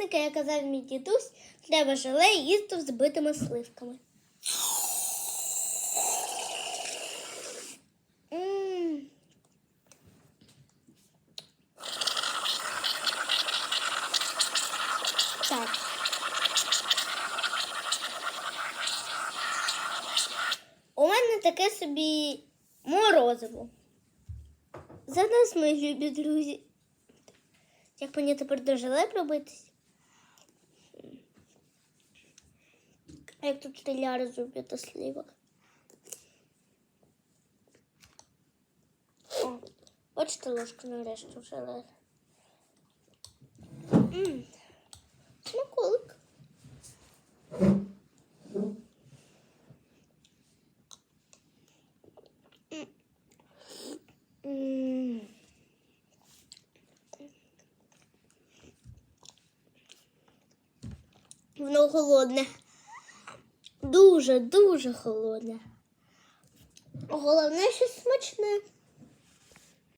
підписники, як казав мій дідусь, треба желе їсти з збитими сливками. У мене таке собі морозиво. За нас, мої любі друзі. Як мені тепер до желе пробитись? Як тут зроблять до. О, бачите ложку нарешті в желе. Смаколик. Воно холодне. Дуже, дуже холодне. Головне, що смачне.